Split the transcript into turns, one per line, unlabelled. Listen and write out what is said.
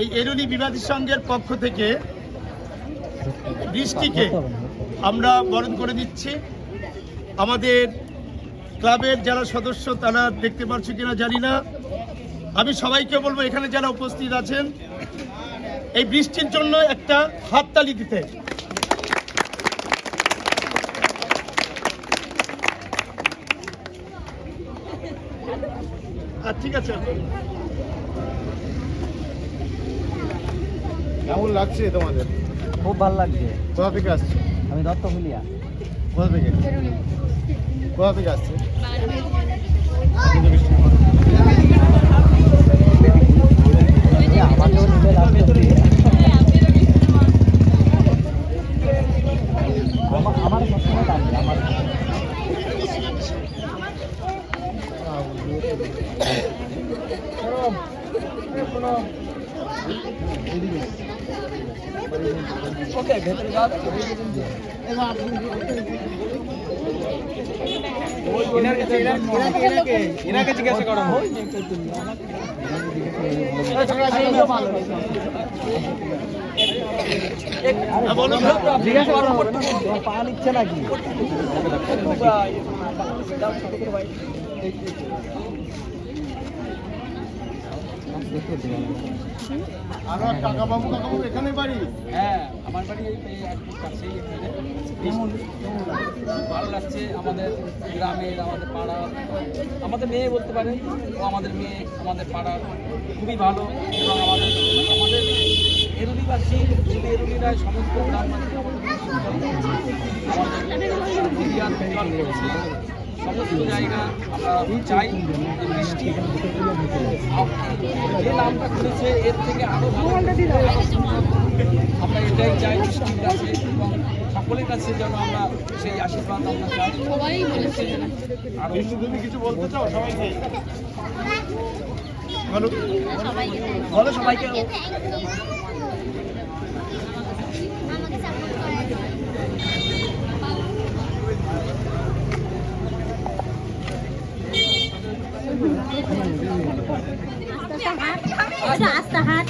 এই এরুলি বিবাদী সংঘের পক্ষ থেকে বৃষ্টিকে আমরা বরণ করে দিচ্ছি। আমাদের ক্লাবের যারা সদস্য তারা দেখতে পাচ্ছ কিনা জানি না। আমি সবাইকে বলব এখানে যারা উপস্থিত আছেন, এই বৃষ্টির জন্য একটা হাততালি দিতে। ঠিক আছে।
কেমন লাগছে তোমাদের?
খুব ভালো লাগছে।
কোথা থেকে আসছে?
আমি দত্ত ফুলিয়া
কোথা থেকে? কোথা থেকে আসছে?
আমার আমার টানবে আমার ওকে ভেতরে যাও এনাকে জিজ্ঞাসা করো
হ্যাঁ,
জিজ্ঞাসা করো পা নিচ্ছে নাকি
আরও এখানে বাড়ি?
হ্যাঁ আমার বাড়ি এই কাছেই এখানে। ভালো লাগছে আমাদের গ্রামের আমাদের আমাদের মেয়ে বলতে পারেন ও আমাদের মেয়ে আমাদের পাড়ার। খুবই ভালো। এবং আমাদের আমাদের এরুলিবাসী শুধু এরুলিরাই সমস্ত গ্রামবাসী আমাদের এরিয়ার সমস্ত জায়গা আমরা চাই বৃষ্টি যে নামটা খুলেছে এর থেকে আরও ভালো আমরা এটাই চাই বৃষ্টির কাছে এবং সকলের কাছে যেন আমরা সেই আশীর্বাদ আমরা চাই।
সবাই বলেছে।
আরও তুমি কিছু বলতে চাও সবাইকে।
বলো
সবাইকে। আস্তে আস্তে হাত আস্তে হাত